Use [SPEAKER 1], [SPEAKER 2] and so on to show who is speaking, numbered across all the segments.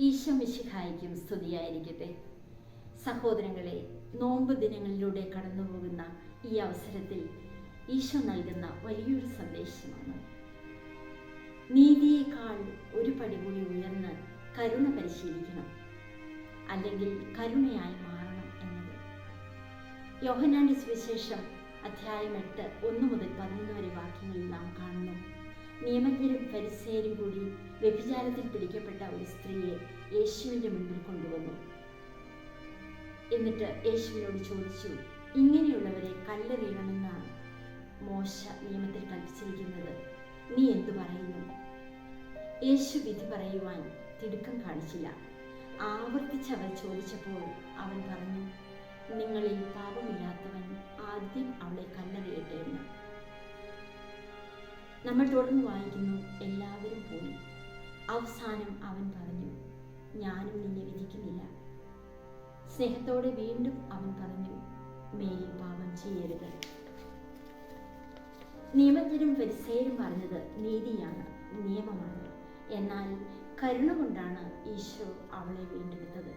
[SPEAKER 1] ഈശോ മിശിഹായിക്കും സ്തുതിയായിരിക്കട്ടെ. സഹോദരങ്ങളെ നോമ്പ് ദിനങ്ങളിലൂടെ കടന്നു പോകുന്ന ഈ അവസരത്തിൽ ഈശോ നൽകുന്ന വലിയൊരു സന്ദേശമാണ്. നീതിയേക്കാൾ ഒരു പടി കൂടി ഉയർന്ന് കരുണ പരിശീലിക്കണം. അല്ലെങ്കിൽ കരുണയായി മാറണം എന്നത്. യോഹനാന്റെ സുവിശേഷം അധ്യായം എട്ട് ഒന്ന് മുതൽ പതിനൊന്ന് വരെ വാക്യങ്ങളിൽ നാം കാണുന്നു. നിയമജ്ഞരും പരിസേരും കൂടി വ്യഭിചാരത്തിൽ പിടിക്കപ്പെട്ട ഒരു സ്ത്രീയെ യേശുവിന്റെ മുൻപിൽ കൊണ്ടുവന്നു. എന്നിട്ട് യേശുവിനോട് ചോദിച്ചു ഇങ്ങനെയുള്ളവരെ കല്ലെറിയണമെന്നാണ് മോശ നിയമത്തിൽ കൽപ്പിച്ചിരിക്കുന്നത്. നീ എന്തു പറയുന്നു? യേശു വിധി പറയുവാൻ തിടുക്കം കാണിച്ചില്ല. ആവർത്തിച്ച് അവൻ ചോദിച്ചപ്പോൾ അവൻ പറഞ്ഞു നിങ്ങളിൽ പാപമില്ലാത്തവൻ ആദ്യം നമ്മൾ തുടർന്ന് വായിക്കുന്നു എല്ലാവരും പോയി. അവസാനം അവൻ പറഞ്ഞു ഞാനും നിന്നെ വിധിക്കുന്നില്ല. സ്നേഹത്തോടെ വീണ്ടും അവൻ പറഞ്ഞു മേരി പാപം ചെയ്യരുത്. നിയമജ്ഞരും പരിസേരും പറഞ്ഞത് നീതിയാണ് നിയമമാണ്. എന്നാൽ കരുണ കൊണ്ടാണ് ഈശോ അവളെ വീണ്ടെടുത്തത്.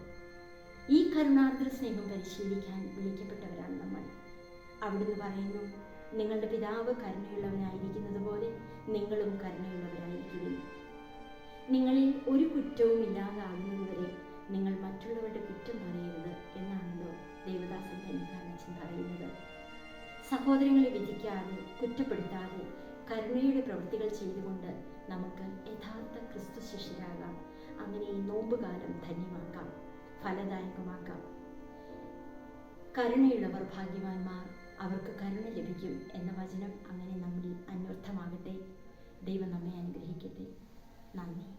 [SPEAKER 1] ഈ കരുണാർദ്ര സ്നേഹം പരിശീലിക്കാൻ വിളിക്കപ്പെട്ടവരാണ് നമ്മൾ. അവിടുന്ന് പറയുന്നു നിങ്ങളുടെ പിതാവ് കരുണയുള്ളവനായിരിക്കുന്നത് പോലെ നിങ്ങളും കരുണയുള്ളവരായിരിക്കുവിൻ. നിങ്ങളിൽ ഒരു കുറ്റവും ഇല്ലാതാകുന്നതുവരെ നിങ്ങൾ മറ്റുള്ളവരുടെ കുറ്റം പറയരുത് എന്നാണല്ലോ ദേവദാസൻ ധനികാരച്ചൻ പറയുന്നത്. സഹോദരങ്ങളെ വിധിക്കാതെ കുറ്റപ്പെടുത്താതെ കരുണയുടെ പ്രവൃത്തികൾ ചെയ്തുകൊണ്ട് നമുക്ക് യഥാർത്ഥ ക്രിസ്തു ശിഷ്യരാകാം. അങ്ങനെ ഈ നോമ്പുകാലം ധന്യമാക്കാം ഫലദായകമാക്കാം. കരുണയുള്ളവർ ഭാഗ്യവാന്മാർ അവർക്ക് കരുണ ലഭിക്കും എന്ന വചനം അങ്ങനെ നമ്മിൽ അന്വർത്ഥമാകട്ടെ ദൈവം നമ്മെ അനുഗ്രഹിക്കട്ടെ. നന്ദി.